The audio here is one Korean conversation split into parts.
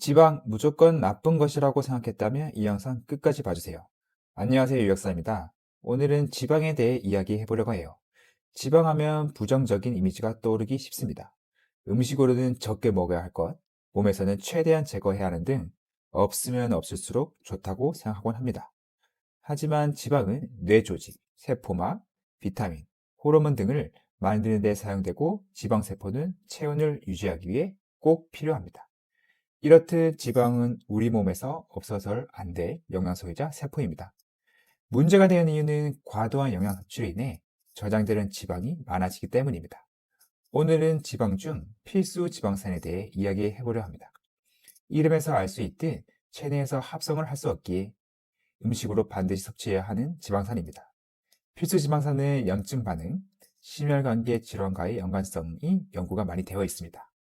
지방 무조건 나쁜 것이라고 생각했다면 이 영상 끝까지 봐주세요. 안녕하세요 유역사입니다. 오늘은 지방에 대해 이야기해 보려고 해요. 지방하면 부정적인 이미지가 떠오르기 쉽습니다. 음식으로는 적게 먹어야 할 것, 몸에서는 최대한 제거해야 하는 등 없으면 없을수록 좋다고 생각하곤 합니다. 하지만 지방은 뇌 조직, 세포막, 비타민, 호르몬 등을 만드는 데 사용되고 지방세포는 체온을 유지하기 위해 꼭 필요합니다. 이렇듯 지방은 우리 몸에서 없어서는 안될 영양소이자 세포입니다. 문제가 되는 이유는 과도한 영양 섭취로 인해 저장되는 지방이 많아지기 때문입니다. 오늘은 지방 중 필수 지방산에 대해 이야기해 보려 합니다. 이름에서 알 수 있듯 체내에서 합성을 할 수 없기에 음식으로 반드시 섭취해야 하는 지방산입니다. 필수 지방산은 염증 반응, 심혈관계 질환과의 연관성이 연구가 많이 되어 있습니다.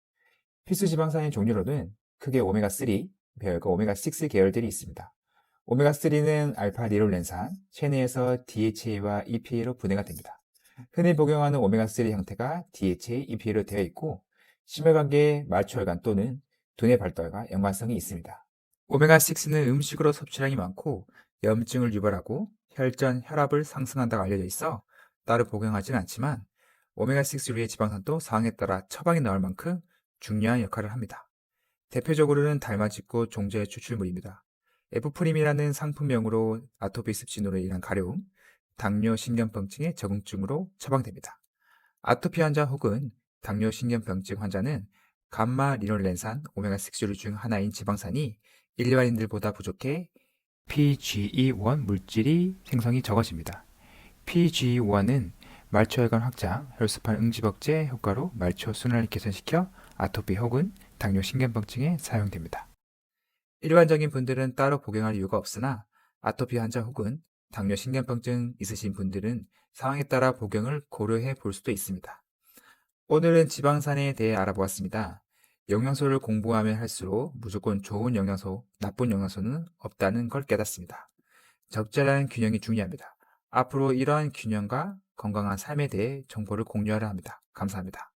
필수 지방산의 종류로는 크게 오메가3, 배열과 오메가6 계열들이 있습니다. 오메가3는 알파 리롤렌산, 체내에서 DHA와 EPA로 분해가 됩니다. 흔히 복용하는 오메가3 형태가 DHA, EPA로 되어 있고 심혈관계 말초혈관 또는 두뇌 발달과 연관성이 있습니다. 오메가6는 음식으로 섭취량이 많고 염증을 유발하고 혈전, 혈압을 상승한다고 알려져 있어 따로 복용하지는 않지만 오메가6류의 지방산도 상황에 따라 처방이 나올 만큼 중요한 역할을 합니다. 대표적으로는 달맞이고 종자의 추출물입니다. 에프프림이라는 상품명으로 아토피 습진으로 인한 가려움, 당뇨 신경병증의 적응증으로 처방됩니다. 아토피 환자 혹은 당뇨 신경병증 환자는 감마 리놀렌산 오메가6류 중 하나인 지방산이 일반인들보다 부족해 PGE1 물질이 생성이 적어집니다. PGE1은 말초혈관 확장, 혈소판 응집억제 효과로 말초 순환을 개선시켜 아토피 혹은 당뇨 신경병증에 사용됩니다. 일반적인 분들은 따로 복용할 이유가 없으나 아토피 환자 혹은 당뇨 신경병증 있으신 분들은 상황에 따라 복용을 고려해 볼 수도 있습니다. 오늘은 지방산에 대해 알아보았습니다. 영양소를 공부하면 할수록 무조건 좋은 영양소, 나쁜 영양소는 없다는 걸 깨닫습니다. 적절한 균형이 중요합니다. 앞으로 이러한 균형과 건강한 삶에 대해 정보를 공유하려 합니다. 감사합니다.